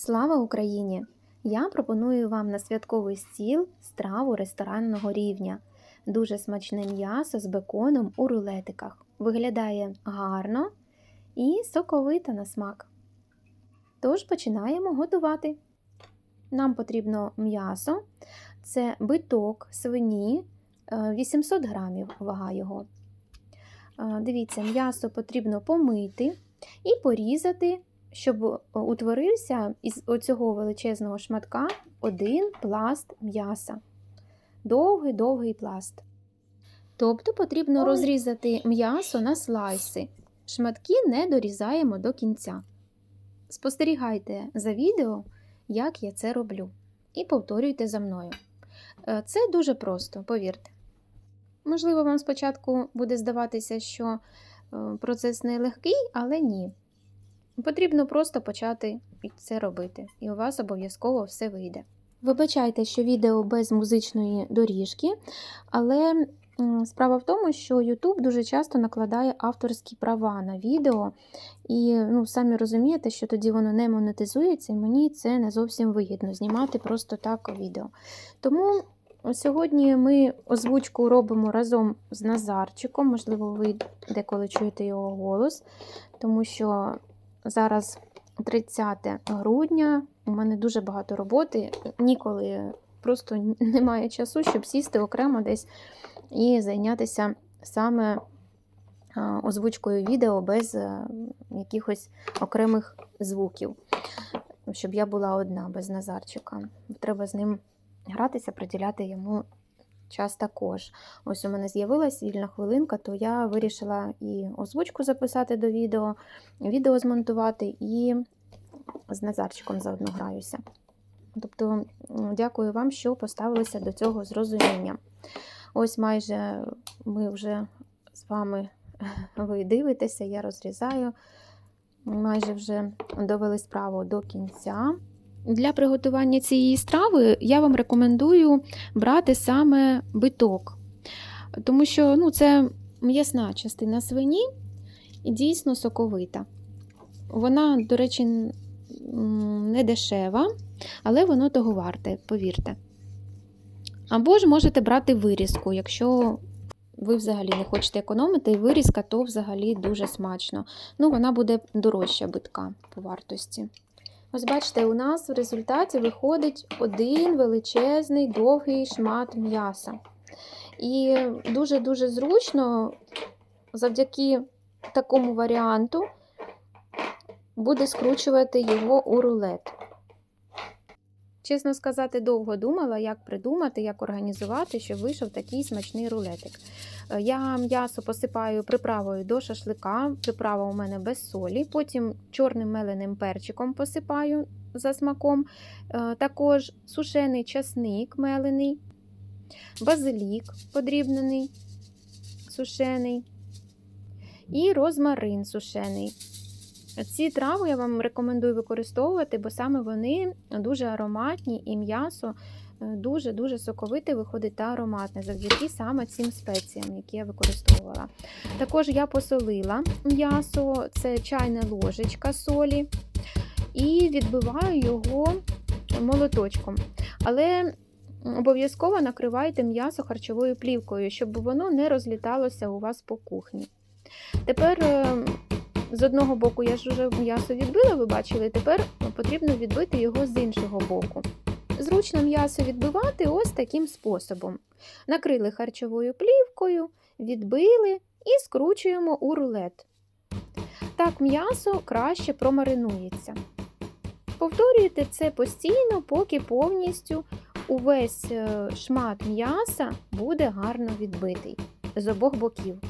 Слава Україні! Я пропоную вам на святковий стіл страву ресторанного рівня. Дуже смачне м'ясо з беконом у рулетиках. Виглядає гарно і соковито на смак. Тож починаємо готувати. Нам потрібно м'ясо, це биток свині, е, 800 грамів вага його. Е, Дивіться, м'ясо потрібно помити і порізати щоб утворився із оцього величезного шматка один пласт м'яса. Довгий-довгий пласт. Тобто потрібно розрізати м'ясо на слайси. Шматки не дорізаємо до кінця. Спостерігайте за відео, як я це роблю, і повторюйте за мною. Е, Це дуже просто, повірте. Можливо, вам спочатку буде здаватися, що е, процес нелегкий, але ні. Потрібно просто почати це робити, і у вас обов'язково все вийде. Вибачайте, що відео без музичної доріжки, але справа в тому, що YouTube дуже часто накладає авторські права на відео, і ну, самі розумієте, що тоді воно не монетизується, і мені це не зовсім вигідно знімати просто так відео. Тому сьогодні ми озвучку робимо разом з Назарчиком, можливо, ви деколи чуєте його голос, тому що Зараз 30 грудня, у мене дуже багато роботи, ніколи просто немає часу, щоб сісти окремо десь і зайнятися саме озвучкою відео без е, якихось окремих звуків, щоб я була одна без Назарчика. Треба з ним гратися, приділяти йому час також. Ось у мене з'явилась вільна хвилинка, то я вирішила і озвучку записати до відео, відео змонтувати і з Назарчиком заодно граюся. Тобто, дякую вам, що поставилися до цього з розумінням. Ось майже ми вже з вами ви дивитеся, я розрізаю. Майже вже довели справу до кінця. Для приготування цієї страви я вам рекомендую брати саме биток, тому що ну, це м'ясна частина свині і дійсно соковита. Вона, до речі, не дешева, але воно того варте, повірте. Або ж можете брати вирізку, якщо ви взагалі не хочете економити, і вирізка, то взагалі дуже смачно. Ну, вона буде дорожча битка по вартості. Ось бачите, у нас в результаті виходить один величезний довгий шмат м'яса. І дуже-дуже зручно завдяки такому варіанту буде скручувати його у рулет. Чесно сказати, довго думала, як придумати, як організувати, щоб вийшов такий смачний рулетик. Е, Я м'ясо посипаю приправою до шашлика, приправа у мене без солі, потім чорним меленим перчиком посипаю за смаком, Е, також сушений часник мелений, базилік подрібнений, сушений і розмарин сушений. Ці трави я вам рекомендую використовувати, бо саме вони дуже ароматні і м'ясо дуже-дуже соковите виходить та ароматне завдяки саме цим спеціям, які я використовувала. Також я посолила м'ясо, це чайна ложечка солі, і відбиваю його молоточком. Але обов'язково накривайте м'ясо харчовою плівкою, щоб воно не розліталося у вас по кухні. Тепер е, з одного боку я ж вже м'ясо відбила, ви бачили, тепер потрібно відбити його з іншого боку. Зручно м'ясо відбивати ось таким способом. Накрили харчовою плівкою, відбили і скручуємо у рулет. Так м'ясо краще промаринується. Повторюйте це постійно, поки повністю увесь е, шмат м'яса буде гарно відбитий з обох боків.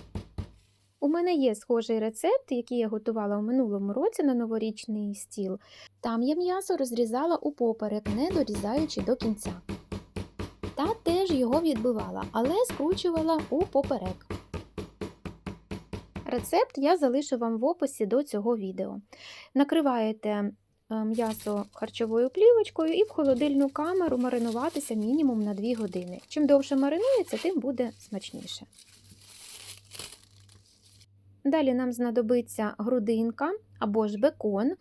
У мене є схожий рецепт, який я готувала у минулому році на новорічний стіл. Там я м'ясо розрізала упоперек, не дорізаючи до кінця. Та теж його відбивала, але скручувала упоперек. Рецепт я залишу вам в описі до цього відео. Накриваєте е, м'ясо харчовою плівочкою і в холодильну камеру маринуватися мінімум на 2 години. Чим довше маринується, тим буде смачніше. Далі нам знадобиться грудинка або ж бекон.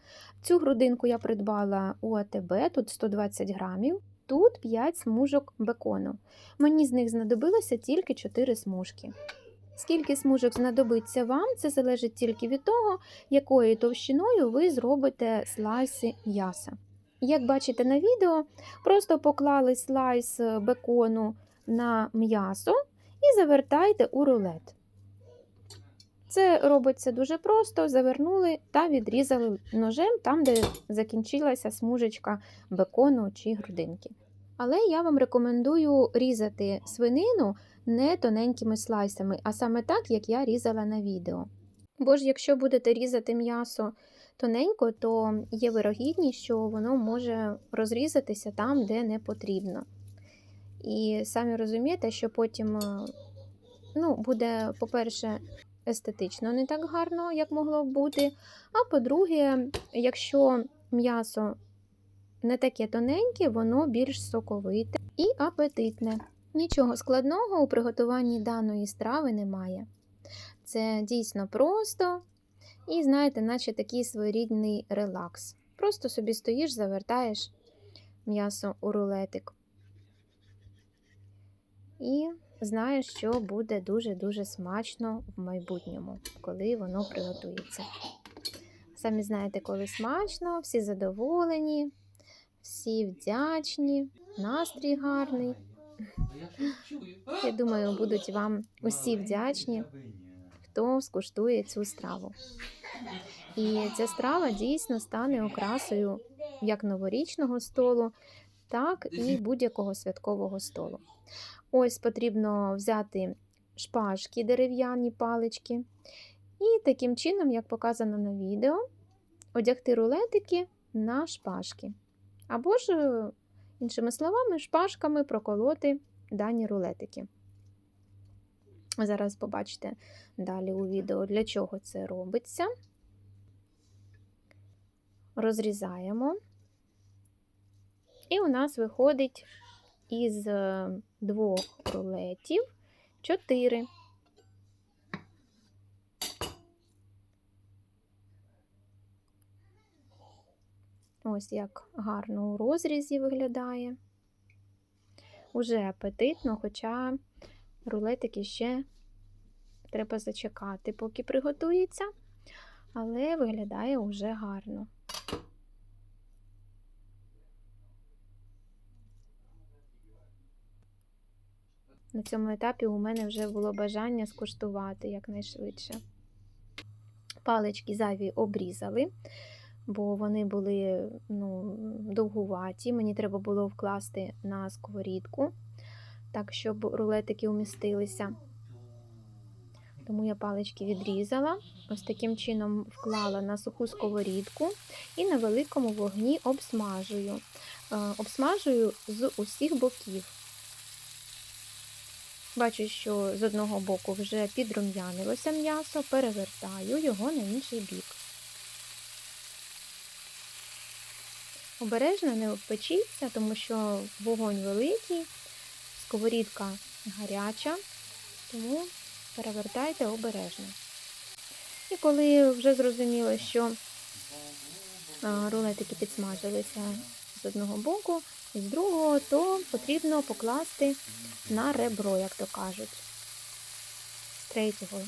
Цю грудинку я придбала у АТБ, тут 120 грамів, тут 5 смужок бекону. Мені з них знадобилося тільки 4 смужки. Скільки смужок знадобиться вам, це залежить тільки від того, якою товщиною ви зробите слайси м'яса. Як бачите на відео, просто поклали слайс бекону на м'ясо і завертайте у рулет. Це робиться дуже просто: завернули та відрізали ножем там, де закінчилася смужечка бекону чи грудинки. Але я вам рекомендую різати свинину не тоненькими слайсами, а саме так, як я різала на відео. Бо ж якщо будете різати м'ясо тоненько, то є вирогідність, що воно може розрізатися там, де не потрібно. І самі розумієте, що потім е, ну, буде, по-перше, естетично не так гарно, як могло б бути. А по-друге, якщо м'ясо не таке тоненьке, воно більш соковите і апетитне. Нічого складного у приготуванні даної страви немає. Це дійсно просто і, знаєте, наче такий своєрідний релакс. Просто собі стоїш, завертаєш м'ясо у рулетик. І знаєш, що буде дуже-дуже смачно в майбутньому, коли воно приготується. Самі знаєте, коли смачно, всі задоволені, всі вдячні, настрій гарний. Я думаю, будуть вам усі вдячні, хто скуштує цю страву. І ця страва дійсно стане окрасою як новорічного столу, так і будь-якого святкового столу. Ось потрібно взяти шпажки, дерев'яні палички, і таким чином, як показано на відео, одягти рулетики на шпажки. Або ж, е, іншими словами, шпажками проколоти дані рулетики. Зараз побачите далі у відео, для чого це робиться. Розрізаємо. І у нас виходить із е, двох рулетів чотири. Ось як гарно у розрізі виглядає. Уже апетитно, хоча рулетики ще треба зачекати, поки приготується, але виглядає уже гарно. На цьому етапі у мене вже було бажання скуштувати якнайшвидше. Палички зайві обрізали, бо вони були ну, довгуваті. Мені треба було вкласти на сковорідку, так, щоб рулетики умістилися. Тому я палички відрізала, ось таким чином вклала на суху сковорідку і на великому вогні обсмажую. Е, Обсмажую з усіх боків. Бачу, що з одного боку вже підрум'янилося м'ясо, перевертаю його на інший бік. Обережно не обпечіться, тому що вогонь великий, сковорідка гаряча, тому перевертайте обережно. І коли вже зрозуміло, що рулетики підсмажилися з одного боку з другого, то потрібно покласти на ребро, як то кажуть. З третього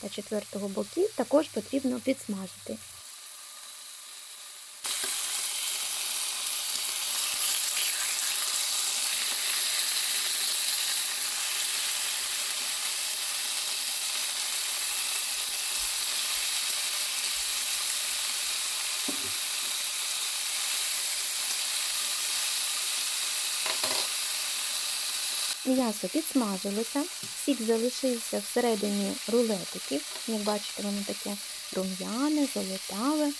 та четвертого боків також потрібно підсмажити. М'ясо підсмажилося, сік залишився всередині рулетиків. Як бачите, воно таке рум'яне, золотаве.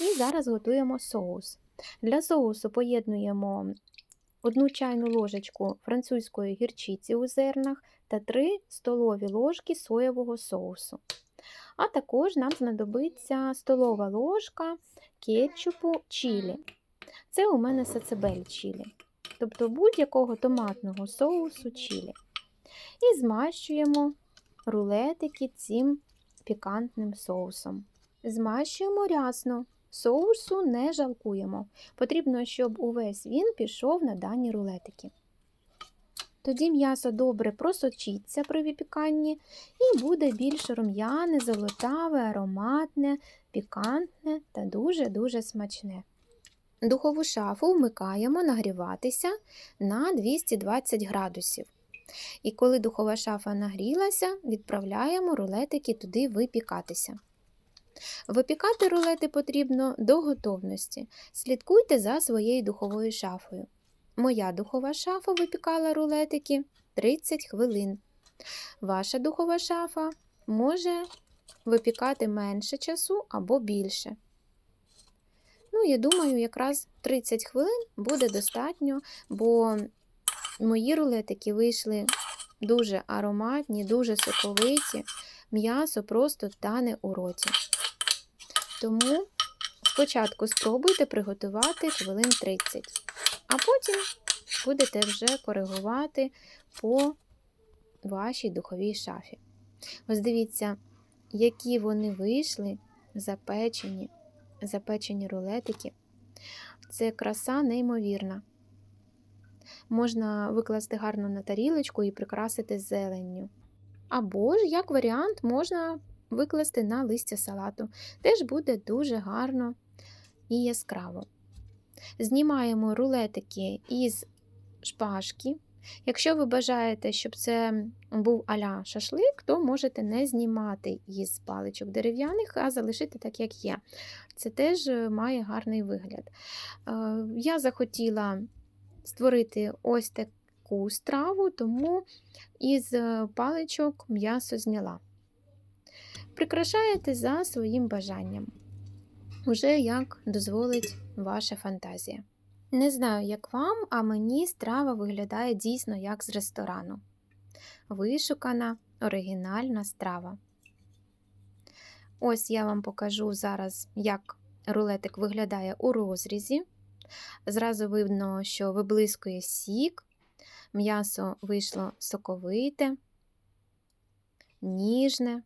І зараз готуємо соус. Для соусу поєднуємо одну чайну ложечку французької гірчиці у зернах та 3 столові ложки соєвого соусу. А також нам знадобиться столова ложка кетчупу чілі. Це у мене сацебель чілі тобто будь-якого томатного соусу чілі. І змащуємо рулетики цим пікантним соусом. Змащуємо рясно. Соусу не жалкуємо. Потрібно, щоб увесь він пішов на дані рулетики. Тоді м'ясо добре просочиться при випіканні і буде більш рум'яне, золотаве, ароматне, пікантне та дуже-дуже смачне. Духову шафу вмикаємо нагріватися на 220 градусів. І коли духова шафа нагрілася, відправляємо рулетики туди випікатися. Випікати рулети потрібно до готовності. Слідкуйте за своєю духовою шафою. Моя духова шафа випікала рулетики 30 хвилин. Ваша духова шафа може випікати менше часу або більше. Я думаю, якраз 30 хвилин буде достатньо, бо мої рулетики вийшли дуже ароматні, дуже соковиті, м'ясо просто тане у роті. Тому спочатку спробуйте приготувати хвилин 30, а потім будете вже коригувати по вашій духовій шафі. Ось дивіться, які вони вийшли запечені, запечені рулетики. Це краса неймовірна. Можна викласти гарно на тарілочку і прикрасити зеленню. Або ж, як варіант, можна викласти на листя салату. Теж буде дуже гарно і яскраво. Знімаємо рулетики із шпажки. Якщо ви бажаєте, щоб це був аля шашлик, то можете не знімати із паличок дерев'яних, а залишити так, як є. Це теж має гарний вигляд. Е, Я захотіла створити ось таку страву, тому із паличок м'ясо зняла. Прикрашаєте за своїм бажанням, уже як дозволить ваша фантазія. Не знаю, як вам, а мені страва виглядає дійсно як з ресторану. Вишукана, оригінальна страва. Ось я вам покажу зараз, як рулетик виглядає у розрізі. Зразу видно, що виблискує сік, м'ясо вийшло соковите, ніжне.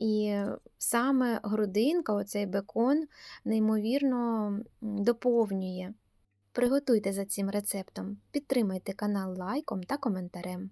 І саме грудинка, оцей бекон, неймовірно доповнює. Приготуйте за цим рецептом, підтримайте канал лайком та коментарем.